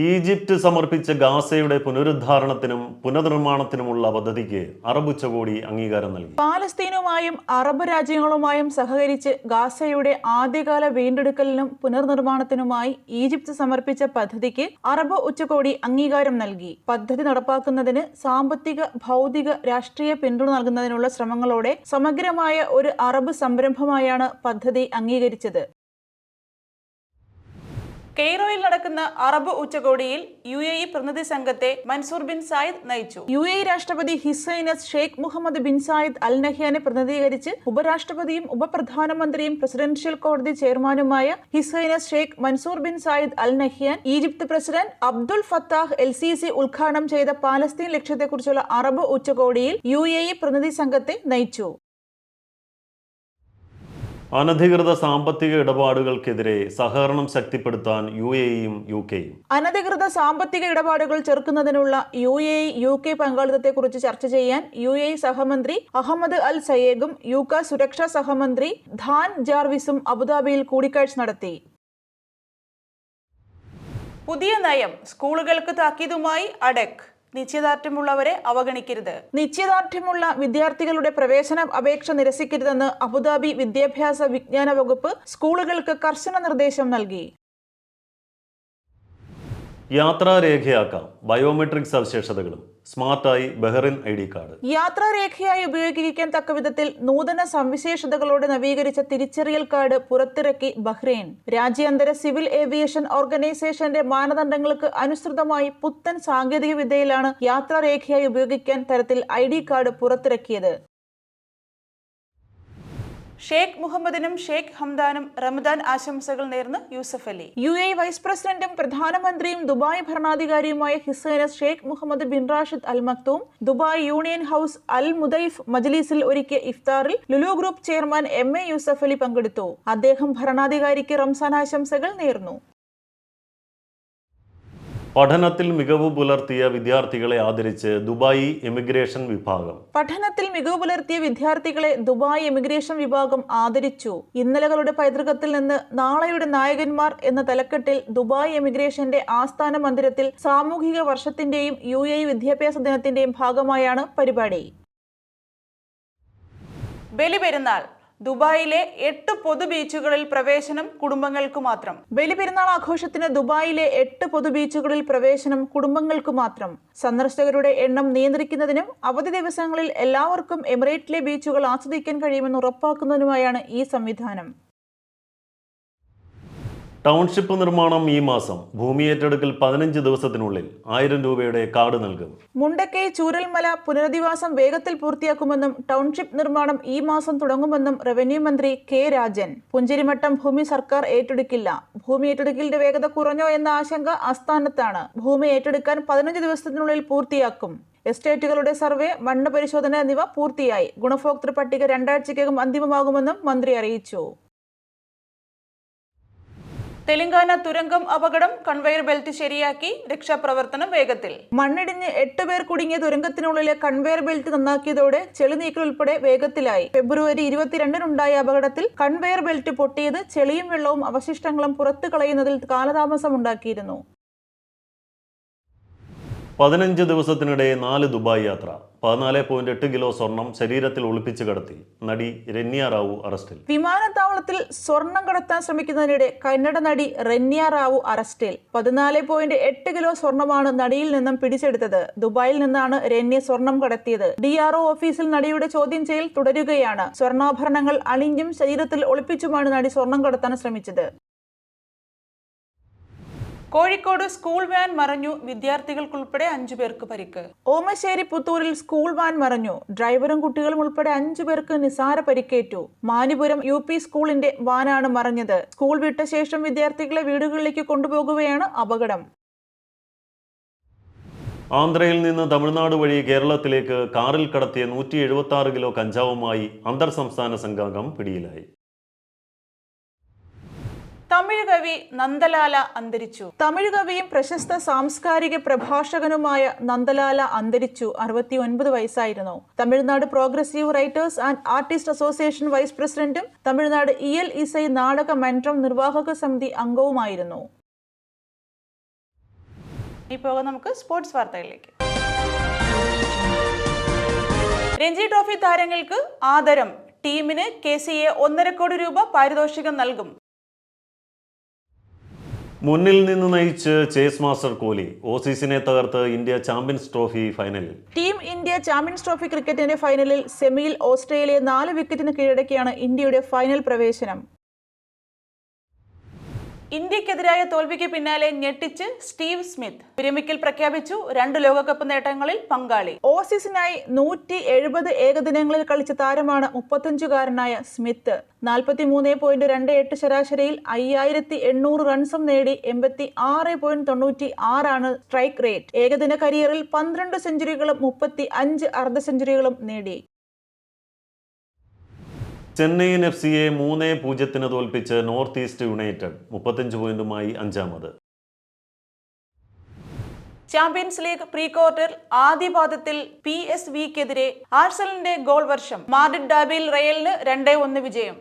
Egypt സമർപ്പിച്ച ഗാസയുടെ പുനരുദ്ധാരണത്തിനും പുനർനിർമ്മാണത്തിനുമുള്ള പദ്ധതിക്ക് അറബ് ഉച്ചകോടി അംഗീകാരം നൽകി. പാലസ്തീനുമായും അറബ് രാജ്യങ്ങളുമായും സഹകരിച്ച് ഗാസയുടെ ആദ്യകാല വീണ്ടെടുക്കലിനും പുനർനിർമ്മാണത്തിനുമായി ഈജിപ്ത് സമർപ്പിച്ച പദ്ധതിക്ക് അറബ് ഉച്ചകോടി അംഗീകാരം നൽകി. പദ്ധതി നടപ്പാക്കുന്നതിന് സാമ്പത്തിക ഭൗതിക രാഷ്ട്രീയ പിന്തുണ നൽകുന്നതിനുള്ള ശ്രമങ്ങളോടെ സമഗ്രമായ ഒരു അറബ് സംരംഭമായാണ് പദ്ധതി അംഗീകരിച്ചത്. കെയ്റോയിൽ നടക്കുന്ന അറബ് ഉച്ചകോടിയിൽ യു എ ഇ പ്രതിനിധി സംഘത്തെ മൻസൂർ ബിൻ സായിദ് നയിച്ചു. യു എ ഇ രാഷ്ട്രപതി His Highness Sheikh Mohammed bin Zayed Al നഹ്യാനെ പ്രതിനിധീകരിച്ച് ഉപരാഷ്ട്രപതിയും ഉപപ്രധാനമന്ത്രിയും പ്രസിഡൻഷ്യൽ കോടതി ചെയർമാനുമായ His Highness Sheikh Mansour bin Zayed Al Nahyan Egypt president Abdel Fattah El Sisi ഉദ്ഘാടനം ചെയ്ത പാലസ്തീൻ ലക്ഷ്യത്തെക്കുറിച്ചുള്ള അറബ് ഉച്ചകോടിയിൽ യു എ ഇ പ്രതിനിധി സംഘത്തെ നയിച്ചു. അനധികൃത സാമ്പത്തിക ഇടപാടുകൾക്കെതിരെ സഹകരണം ശക്തിപ്പെടുത്താൻ യു എയും യു കെയും. അനധികൃത സാമ്പത്തിക ഇടപാടുകൾ ചെറുക്കുന്നതിനുള്ള യു എ യു കെ പങ്കാളിത്തത്തെക്കുറിച്ച് ചർച്ച ചെയ്യാൻ യു എ സഹമന്ത്രി അഹമ്മദ് അൽ സയേഗും യു കെ സുരക്ഷാ സഹമന്ത്രി ധാൻ ജാർവിസും അബുദാബിയിൽ കൂടിക്കാഴ്ച നടത്തി. പുതിയ നയം സ്കൂളുകൾക്ക് താക്കീതുമായി അഡെക് നിശ്ചയദാർഢ്യമുള്ളവരെ അവഗണിക്കരുത്. നിശ്ചയദാർഢ്യമുള്ള വിദ്യാർത്ഥികളുടെ പ്രവേശന അപേക്ഷ നിരസിക്കരുതെന്ന് അബുദാബി വിദ്യാഭ്യാസ വിജ്ഞാന വകുപ്പ് സ്കൂളുകൾക്ക് കർശന നിർദ്ദേശം നൽകി. യാത്രാരേഖയാക്കാം ബയോമെട്രിക് സവിശേഷതകളും. സ്മാർട്ടായി ബഹ്റിൻ ഐ ഡി കാർഡ്. യാത്രാരേഖയായി ഉപയോഗിക്കാൻ തക്ക വിധത്തിൽ നൂതന സവിശേഷതകളോടെ നവീകരിച്ച തിരിച്ചറിയൽ കാർഡ് പുറത്തിറക്കി ബഹ്റൈൻ. രാജ്യാന്തര സിവിൽ ഏവിയേഷൻ ഓർഗനൈസേഷന്റെ മാനദണ്ഡങ്ങൾക്ക് അനുസൃതമായി പുത്തൻ സാങ്കേതിക വിദ്യയിലാണ് യാത്രാരേഖയായി ഉപയോഗിക്കാൻ തരത്തിൽ ഐ ഡി കാർഡ് പുറത്തിറക്കിയത്. ഷേഖ് മുഹമ്മദിനും ഷേഖ് ഹംദാനും റമദാൻ ആശംസകൾ നേർന്ന് Yusuff Ali. U A vice പ്രസിഡന്റും പ്രധാനമന്ത്രിയും Dubai ഭരണാധികാരിയുമായ His Highness Sheikh Mohammed bin Rashid Al Maktoum Dubai Union House Al Mudaif മജ്ലിസിൽ ഒരുക്കിയ ഇഫ്താറിൽ Lulu group chairman M A Yusuff Ali പങ്കെടുത്തു. അദ്ദേഹം ഭരണാധികാരിക്ക് റംസാൻ ആശംസകൾ നേർന്നു. പഠനത്തിൽ മികവ് പുലർത്തിയ വിദ്യാർത്ഥികളെ ആദരിച്ച് ദുബായി എമിഗ്രേഷൻ വിഭാഗം. പഠനത്തിൽ മികവ് പുലർത്തിയ വിദ്യാർത്ഥികളെ ദുബായ് എമിഗ്രേഷൻ വിഭാഗം ആദരിച്ചു. ഇന്നലകളുടെ പൈതൃകത്തിൽ നിന്ന് നാളെയുടെ നായകന്മാർ എന്ന തലക്കെട്ടിൽ ദുബായ് എമിഗ്രേഷന്റെ ആസ്ഥാന മന്ദിരത്തിൽ സാമൂഹിക വർഷത്തിന്റെയും യു എ വിദ്യാഭ്യാസ ദിനത്തിന്റെയും ഭാഗമായാണ് പരിപാടി. ബലിപെരുന്നാൾ. ദുബായിലെ എട്ട് പൊതു ബീച്ചുകളിൽ പ്രവേശനം കുടുംബങ്ങൾക്ക് മാത്രം. ബലിപെരുന്നാൾ ആഘോഷത്തിന് ദുബായിലെ എട്ട് പൊതു ബീച്ചുകളിൽ പ്രവേശനം കുടുംബങ്ങൾക്ക് മാത്രം. സന്ദർശകരുടെ എണ്ണം നിയന്ത്രിക്കുന്നതിനും അവധി ദിവസങ്ങളിൽ എല്ലാവർക്കും എമിറേറ്റിലെ ബീച്ചുകൾ ആസ്വദിക്കാൻ കഴിയുമെന്ന് ഉറപ്പാക്കുന്നതിനുമായാണ് ഈ സംവിധാനം. ടൗൺഷിപ്പ് നിർമ്മാണം ഈ മാസം ഭൂമി ഏറ്റെടുക്കൽ പതിനഞ്ച് ദിവസത്തിനുള്ളിൽ ആയിരം രൂപയുടെ കാർഡ് നൽകും. മുണ്ടക്കൈ ചൂരൽമല പുനരധിവാസം വേഗത്തിൽ പൂർത്തിയാക്കുമെന്നും ടൗൺഷിപ്പ് നിർമ്മാണം ഈ മാസം തുടങ്ങുമെന്നും റവന്യൂ മന്ത്രി കെ രാജൻ. പുഞ്ചിരിമട്ടം ഭൂമി സർക്കാർ ഏറ്റെടുക്കില്ല. ഭൂമി ഏറ്റെടുക്കലിന്റെ വേഗത കുറഞ്ഞോ എന്ന ആശങ്ക ആസ്ഥാനത്താണ്. ഭൂമി ഏറ്റെടുക്കാൻ പതിനഞ്ച് ദിവസത്തിനുള്ളിൽ പൂർത്തിയാക്കും. എസ്റ്റേറ്റുകളുടെ സർവേ മണ്ണ് പരിശോധന എന്നിവ പൂർത്തിയായി. ഗുണഭോക്തൃ പട്ടിക രണ്ടാഴ്ചയ്ക്കകം അന്തിമമാകുമെന്നും മന്ത്രി അറിയിച്ചു. തെലങ്കാന തുരങ്കം അപകടം കൺവെയർ ബെൽറ്റ് ശരിയാക്കി രക്ഷാപ്രവർത്തനം വേഗത്തിൽ. മണ്ണിടിഞ്ഞ് എട്ട് പേർ കുടുങ്ങിയ തുരങ്കത്തിനുള്ളിലെ കൺവെയർ ബെൽറ്റ് നന്നാക്കിയതോടെ ചെളി നീക്കൽ ഉൾപ്പെടെ വേഗത്തിലായി. ഫെബ്രുവരി ഇരുപത്തിരണ്ടിനുണ്ടായ അപകടത്തിൽ കൺവെയർ ബെൽറ്റ് പൊട്ടിയത് ചെളിയും വെള്ളവും അവശിഷ്ടങ്ങളും പുറത്തു കളയുന്നതിൽ കാലതാമസമുണ്ടാക്കിയിരുന്നു. പതിനഞ്ച് ദിവസത്തിനിടെ നാല് ദുബായ് യാത്ര. പതിനാല് പോയിന്റ് എട്ട് കിലോ സ്വർണം ശരീരത്തിൽ ഒളിപ്പിച്ച് കടത്തി. നടി രന്യ റാവു അറസ്റ്റിൽ. വിമാനത്താവളത്തിൽ സ്വർണം കടത്താൻ ശ്രമിക്കുന്നതിനിടെ കന്നഡ നടി രന്യ റാവു അറസ്റ്റിൽ. പതിനാല് പോയിന്റ് എട്ട് കിലോ സ്വർണമാണ് നടിയിൽ നിന്നും പിടിച്ചെടുത്തത്. ദുബായിൽ നിന്നാണ് രന്യ സ്വർണം കടത്തിയത്. ഡി ആർ ഒ ഓഫീസിൽ നടിയുടെ ചോദ്യം ചെയ്യൽ തുടരുകയാണ്. സ്വർണാഭരണങ്ങൾ അണിഞ്ഞും ശരീരത്തിൽ ഒളിപ്പിച്ചുമാണ് നടി സ്വർണം കടത്താൻ ശ്രമിച്ചത്. കോഴിക്കോട് സ്കൂൾ വാൻ മറഞ്ഞു വിദ്യാർത്ഥികൾക്കുൾപ്പെടെ അഞ്ചു പേർക്ക് പരിക്ക്. ഓമശ്ശേരി പുത്തൂരിൽ സ്കൂൾ വാൻ മറഞ്ഞു ഡ്രൈവറും കുട്ടികളും ഉൾപ്പെടെ അഞ്ചു പേർക്ക് നിസാര പരിക്കേറ്റു. മാനിപുരം യു പി സ്കൂളിന്റെ വാനാണ് മറഞ്ഞത്. സ്കൂൾ വിട്ട ശേഷം വിദ്യാർത്ഥികളെ വീടുകളിലേക്ക് കൊണ്ടുപോകുകയാണ് അപകടം. ആന്ധ്രയിൽ നിന്ന് തമിഴ്നാട് വഴി കേരളത്തിലേക്ക് കാറിൽ കടത്തിയ നൂറ്റി എഴുപത്തി ആറ് കിലോ കഞ്ചാവുമായി അന്തർ സംസ്ഥാന സംഘാംഗം പിടിയിലായി. തമിഴ് കവി നന്ദലാല അന്തരിച്ചു. തമിഴ് കവിയും പ്രശസ്ത സാംസ്കാരിക പ്രഭാഷകനുമായ നന്ദലാല അന്തരിച്ചു. അറുപത്തി ഒൻപത് വയസ്സായിരുന്നു. Tamil Nadu progressive writers and artist association vice പ്രസിഡന്റും തമിഴ്നാട് ഇ എൽ ഇസൈ നാടക മൻട്രം നിർവാഹക സമിതി അംഗവുമായിരുന്നു. നമുക്ക് സ്പോർട്സ് വാർത്തകളിലേക്ക്. രഞ്ജി ട്രോഫി താരങ്ങൾക്ക് ആദരം. ടീമിന് കെ സി എ ഒന്നര കോടി രൂപ പാരിതോഷികം നൽകും. മുന്നിൽ നിന്ന് നയിച്ച് ചേസ് മാസ്റ്റർ കോഹ്ലി ഓസീസിനെ തകർത്ത് ഇന്ത്യ ചാമ്പ്യൻസ് ട്രോഫി ഫൈനലിൽ ടീം ഇന്ത്യ ചാമ്പ്യൻസ് ട്രോഫി ക്രിക്കറ്റിന്റെ ഫൈനലിൽ സെമിയിൽ ഓസ്ട്രേലിയ നാല് വിക്കറ്റിന് കീഴടക്കിയാണ് ഇന്ത്യയുടെ ഫൈനൽ പ്രവേശനം. ഇന്ത്യക്കെതിരായ തോൽവിക്ക് പിന്നാലെ ഞെട്ടിച്ച് സ്റ്റീവ് സ്മിത്ത് വിരമിക്കൽ പ്രഖ്യാപിച്ചു രണ്ട് ലോകകപ്പ് നേട്ടങ്ങളിൽ പങ്കാളി. ഓസീസിനായി നൂറ്റി എഴുപത് ഏകദിനങ്ങളിൽ കളിച്ച താരമാണ് മുപ്പത്തഞ്ചുകാരനായ സ്മിത്ത്. നാൽപ്പത്തി മൂന്ന് പോയിന്റ് രണ്ട് എട്ട് ശരാശരിയിൽ അയ്യായിരത്തി എണ്ണൂറ് റൺസും നേടി എൺപത്തി ആറ് പോയിന്റ് തൊണ്ണൂറ്റി ആറാണ് സ്ട്രൈക്ക് റേറ്റ്. ഏകദിന കരിയറിൽ പന്ത്രണ്ട് സെഞ്ചുറികളും മുപ്പത്തി അഞ്ച് അർദ്ധ സെഞ്ചുറികളും നേടി. ചെന്നൈയിൻ എഫ് സിയെ മൂന്ന് പൂജ്യത്തിന് തോൽപ്പിച്ച് നോർത്ത് ഈസ്റ്റ് യുണൈറ്റഡ് മുപ്പത്തഞ്ച് പോയിന്റുമായി അഞ്ചാമത്. ചാമ്പ്യൻസ് ലീഗ് പ്രീ ക്വാർട്ടർ ആദ്യ പാദത്തിൽ പി എസ് വിക്കെതിരെ ആർസലിന്റെ ഗോൾ വർഷം. മാഡ്രിഡ് ഡാബിയിൽ റയലിന് രണ്ടേ ഒന്ന് വിജയം.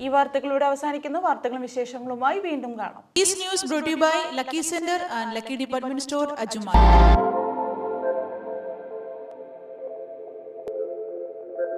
ഈ വാർത്തകളിലൂടെ അവസാനിക്കുന്നു. വാർത്തകളും വിശേഷങ്ങളുമായി വീണ്ടും കാണാം. News by Lucky centre and Lucky department store and